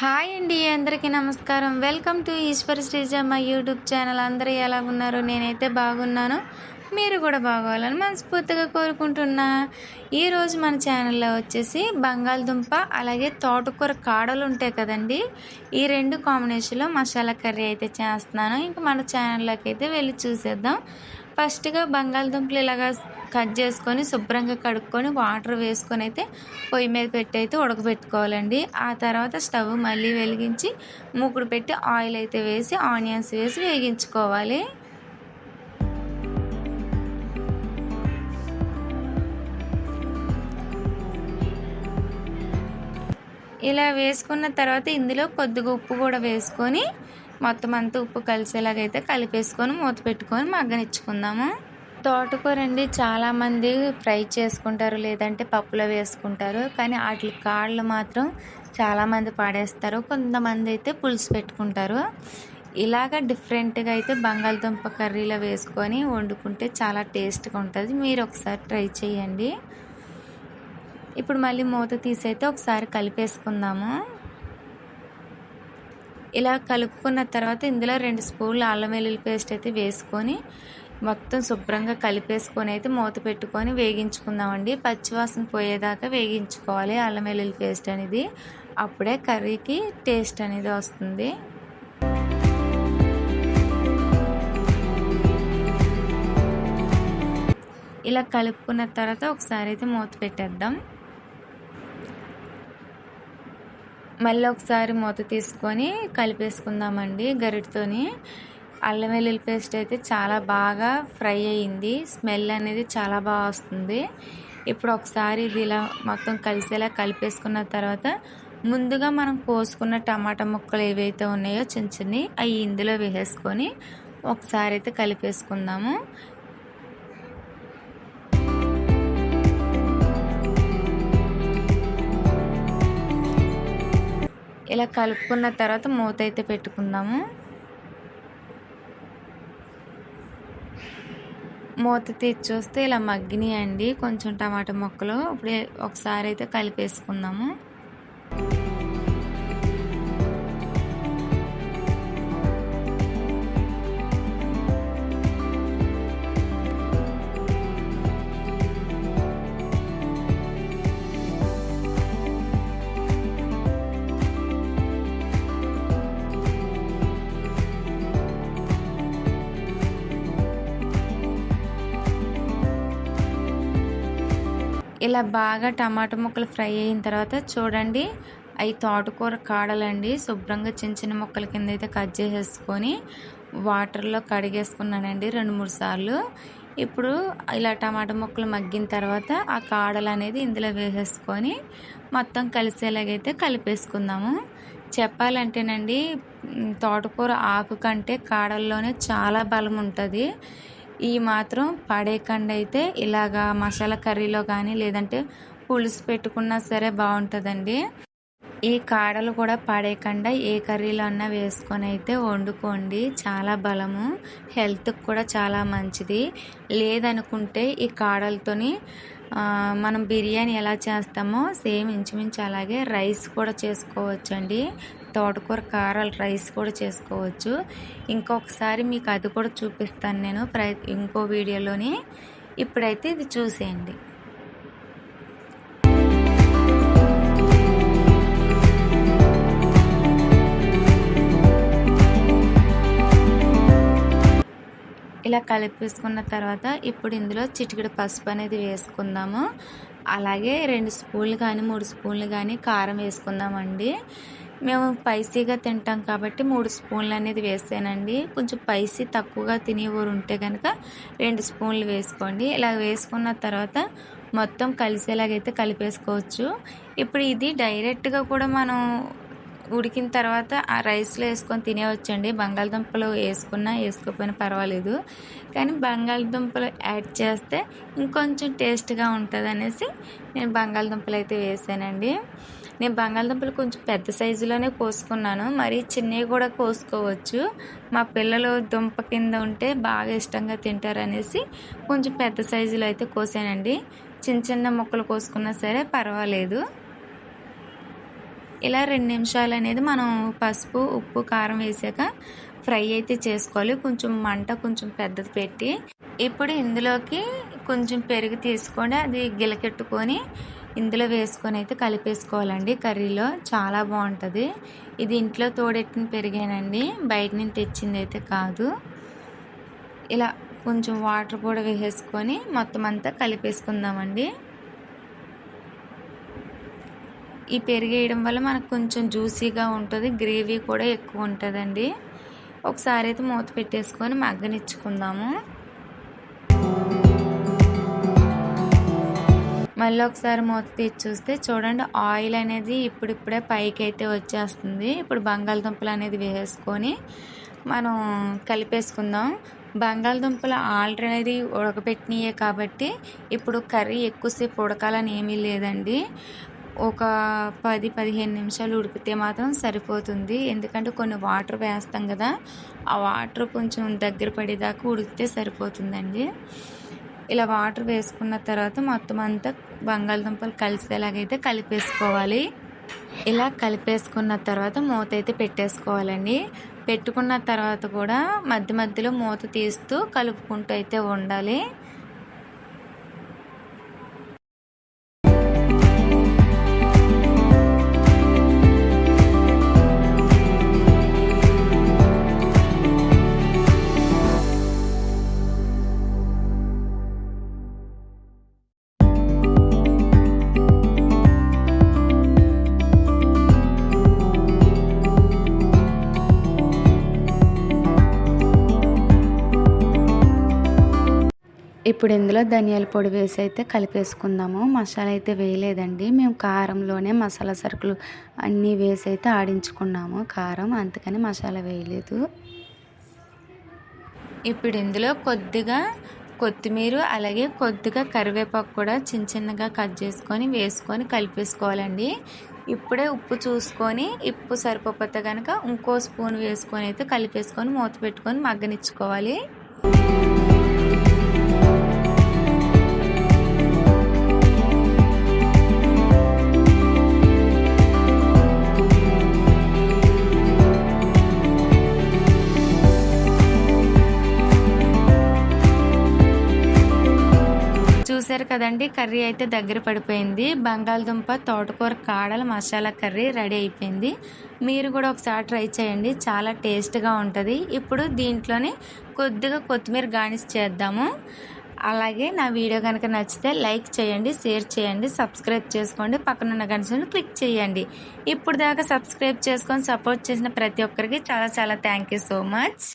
Hi అండి అందరికీ నమస్కారం. వెల్కమ్ టు ఈశ్వర్ శ్రీజ మా యూట్యూబ్ ఛానల్ అందరూ ఎలా ఉన్నారు? నేనైతే బాగున్నాను. మీరు కూడా బాగోవాలని మనస్ఫూర్తిగా కోరుకుంటున్నా. ఈరోజు మన ఛానల్లో వచ్చేసి బంగాళదుంప అలాగే తోటకూర కాడలు ఉంటాయి కదండి. ఈ రెండు కాంబినేషన్లో మసాలా కర్రీ అయితే చేస్తున్నాను. ఇంకా మన ఛానల్లోకి అయితే వెళ్ళి చూసేద్దాం. ఫస్ట్గా బంగాళదుంపలు ఇలాగా కట్ చేసుకొని శుభ్రంగా కడుక్కొని వాటర్ వేసుకొని అయితే పొయ్యి మీద పెట్టి అయితే ఉడకబెట్టుకోవాలండి. ఆ తర్వాత స్టవ్ మళ్ళీ వెలిగించి మూకుడు పెట్టి ఆయిల్ అయితే వేసి ఆనియన్స్ వేసి వేగించుకోవాలి. ఇలా వేసుకున్న తర్వాత ఇందులో కొద్దిగా ఉప్పు కూడా వేసుకొని మొత్తం అంతా ఉప్పు కలిసేలాగైతే కలిపేసుకొని మూత పెట్టుకొని మగ్గనిచ్చుకుందాము. తోటకూర అండి చాలామంది ఫ్రై చేసుకుంటారు లేదంటే పప్పులో వేసుకుంటారు. కానీ వాటి కాళ్ళు మాత్రం చాలామంది పాడేస్తారు. కొంతమంది అయితే పులుసు పెట్టుకుంటారు. ఇలాగ డిఫరెంట్గా అయితే బంగాళదుంప కర్రీలో వేసుకొని వండుకుంటే చాలా టేస్ట్గా ఉంటుంది. మీరు ఒకసారి ట్రై చేయండి. ఇప్పుడు మళ్ళీ మూత తీసి అయితే ఒకసారి కలిపేసుకుందాము. ఇలా కలుపుకున్న తర్వాత ఇందులో రెండు స్పూన్లు అల్లం వెల్లుల్లి పేస్ట్ అయితే వేసుకొని మొత్తం శుభ్రంగా కలిపేసుకొని అయితే మూత పెట్టుకొని వేగించుకుందామండి. పచ్చివాసన పోయేదాకా వేగించుకోవాలి. అల్లం వెల్లుల్లి పేస్ట్ అనేది అప్పుడే కర్రీకి టేస్ట్ అనేది వస్తుంది. ఇలా కలుపుకున్న తర్వాత ఒకసారి అయితే మూత పెట్టేద్దాం. మళ్ళీ ఒకసారి మూత తీసుకొని కలిపేసుకుందామండి గరిటతోని. అల్లం వెల్లుల్లి పేస్ట్ అయితే చాలా బాగా ఫ్రై అయ్యింది. స్మెల్ అనేది చాలా బాగా వస్తుంది. ఇప్పుడు ఒకసారి ఇది ఇలా మొత్తం కలిసేలా కలిపేసుకున్న తర్వాత ముందుగా మనం కోసుకున్న టమాటా ముక్కలు ఏవైతే ఉన్నాయో చిన్న చిన్నవి అవి ఇందులో వేసేసుకొని ఒకసారి అయితే కలిపేసుకుందాము. ఇలా కలుపుకున్న తర్వాత మూత అయితే పెట్టుకుందాము. మూత తీసి చూస్తే ఇలా మగ్గినాయండి. కొంచెం టమాటా ముక్కలు ఇప్పుడు ఒకసారి అయితే కలిపేసుకుందాము. ఇలా బాగా టమాటా ముక్కలు ఫ్రై అయిన తర్వాత చూడండి అవి తోటకూర కాడలండి. శుభ్రంగా చిన్న చిన్న ముక్కల కింద అయితే కట్ చేసేసుకొని వాటర్లో కడిగేసుకున్నానండి రెండు మూడు సార్లు. ఇప్పుడు ఇలా టమాటా ముక్కలు మగ్గిన తర్వాత ఆ కాడలు అనేది ఇందులో వేసేసుకొని మొత్తం కలిసేలాగైతే కలిపేసుకుందాము. చెప్పాలంటేనండి తోటకూర ఆకు కంటే కాడల్లోనే చాలా బలం ఉంటుంది. ఈ మాత్రం పడేయకుండా అయితే ఇలాగా మసాలా కర్రీలో కానీ లేదంటే పులుసు పెట్టుకున్నా సరే బాగుంటుందండి. ఈ కాడలు కూడా పడేయకుండా ఏ కర్రీలో అన్నా వేసుకొని అయితే వండుకోండి. చాలా బలము. హెల్త్కి కూడా చాలా మంచిది. లేదనుకుంటే ఈ కాడలతోని మనం బిర్యానీ ఎలా చేస్తామో సేమ్ ఇంచుమించు అలాగే రైస్ కూడా చేసుకోవచ్చండి. తోటకూర కారాలు రైస్ కూడా చేసుకోవచ్చు. ఇంకొకసారి మీకు అది కూడా చూపిస్తాను నేను. ప్ర ఇంకో వీడియోలోని ఇప్పుడైతే ఇది చూసేయండి. ఇలా కలిపేసుకున్న తర్వాత ఇప్పుడు ఇందులో చిటికెడు పసుపు అనేది వేసుకుందాము. అలాగే రెండు స్పూన్లు కానీ మూడు స్పూన్లు కానీ కారం వేసుకుందామండి. మేము స్పైసీగా తింటాం కాబట్టి మూడు స్పూన్లు అనేది వేసానండి. కొంచెం స్పైసీ తక్కువగా తినేవారు ఉంటే కనుక రెండు స్పూన్లు వేసుకోండి. ఇలా వేసుకున్న తర్వాత మొత్తం కలిసేలాగైతే కలిపేసుకోవచ్చు. ఇప్పుడు ఇది డైరెక్ట్గా కూడా మనం ఉడికిన తర్వాత ఆ రైస్లో వేసుకొని తినేవచ్చండి. బంగాళదుంపలు వేసుకున్నా వేసుకోకపోయినా పర్వాలేదు. కానీ బంగాళదుంపలు యాడ్ చేస్తే ఇంకొంచెం టేస్ట్గా ఉంటుంది అనేసి నేను బంగాళదుంపలు అయితే వేసానండి. నేను బంగాళదుంపలు కొంచెం పెద్ద సైజులోనే కోసుకున్నాను. మరి చిన్నవి కూడా కోసుకోవచ్చు. మా పిల్లలు దుంప కింద ఉంటే బాగా ఇష్టంగా తింటారు అనేసి కొంచెం పెద్ద సైజులో అయితే కోసానండి. చిన్న చిన్న ముక్కలు కోసుకున్నా సరే పర్వాలేదు. ఇలా రెండు నిమిషాలు అనేది మనం పసుపు ఉప్పు కారం వేసాక ఫ్రై అయితే చేసుకోవాలి. కొంచెం మంట కొంచెం పెద్దది పెట్టి ఇప్పుడు ఇందులోకి కొంచెం పెరుగు తీసుకొని అది గిలకెట్టుకొని ఇందులో వేసుకొని అయితే కలిపేసుకోవాలండి. కర్రీలో చాలా బాగుంటుంది. ఇది ఇంట్లో తోడెట్టిన పెరిగానండి. బయట నుంచి తెచ్చింది అయితే కాదు. ఇలా కొంచెం వాటర్ కూడా వేసేసుకొని మొత్తం అంతా కలిపేసుకుందామండి. ఈ పెరిగేయడం వల్ల మనకు కొంచెం జ్యూసీగా ఉంటుంది. గ్రేవీ కూడా ఎక్కువ ఉంటుందండి. ఒకసారి అయితే మూత పెట్టేసుకొని మగ్గనిచ్చుకుందాము. మళ్ళీ ఒకసారి మూత తీసి చూస్తే చూడండి ఆయిల్ అనేది ఇప్పుడిప్పుడే పైకి అయితే వచ్చేస్తుంది. ఇప్పుడు బంగాళదుంపలు అనేది వేసుకొని మనం కలిపేసుకుందాం. బంగాళదుంపలు ఆల్రెడీ ఉడకబెట్టినయే కాబట్టి ఇప్పుడు కర్రీ ఎక్కువసేపు ఉడకాలని ఏమీ లేదండి. ఒక పది పదిహేను నిమిషాలు ఉడికితే మాత్రం సరిపోతుంది. ఎందుకంటే కొన్ని వాటర్ వేస్తాం కదా ఆ వాటర్ కొంచెం దగ్గర పడేదాకా ఉడికితే సరిపోతుందండి. ఇలా వాటర్ వేసుకున్న తర్వాత మొత్తం అంతా బంగాళదుంపలు కలిసేలాగైతే కలిపేసుకోవాలి. ఇలా కలిపేసుకున్న తర్వాత మూత అయితే పెట్టేసుకోవాలండి. పెట్టుకున్న తర్వాత కూడా మధ్య మధ్యలో మూత తీస్తూ కలుపుకుంటూ అయితే ఉండాలి. ఇప్పుడు ఇందులో ధనియాల పొడి వేసి అయితే కలిపేసుకుందాము. మసాలా అయితే వేయలేదండి. మేము కారంలోనే మసాలా సరుకులు అన్నీ వేసి అయితే ఆడించుకున్నాము కారం. అందుకని మసాలా వేయలేదు. ఇప్పుడు ఇందులో కొద్దిగా కొత్తిమీర అలాగే కొద్దిగా కరివేపాకు కూడా చిన్న చిన్నగా కట్ చేసుకొని వేసుకొని కలిపేసుకోవాలండి. ఇప్పుడే ఉప్పు చూసుకొని ఉప్పు సరిపోతే కనుక ఇంకో స్పూన్ వేసుకొని అయితే కలిపేసుకొని మూత పెట్టుకొని మగ్గనిచ్చుకోవాలి. చూసారు కదండి కర్రీ అయితే దగ్గర పడిపోయింది. బంగాళదుంప తోటకూర కాడల మసాలా కర్రీ రెడీ అయిపోయింది. మీరు కూడా ఒకసారి ట్రై చేయండి చాలా టేస్ట్గా ఉంటుంది. ఇప్పుడు దీంట్లోనే కొద్దిగా కొత్తిమీర గార్నిష్ చేద్దాము. అలాగే నా వీడియో కనుక నచ్చితే లైక్ చేయండి షేర్ చేయండి సబ్స్క్రైబ్ చేసుకోండి పక్కనున్న గంటను క్లిక్ చేయండి. ఇప్పుడు దాకా సబ్స్క్రైబ్ చేసుకొని సపోర్ట్ చేసిన ప్రతి ఒక్కరికి చాలా చాలా థ్యాంక్ యూ సో మచ్.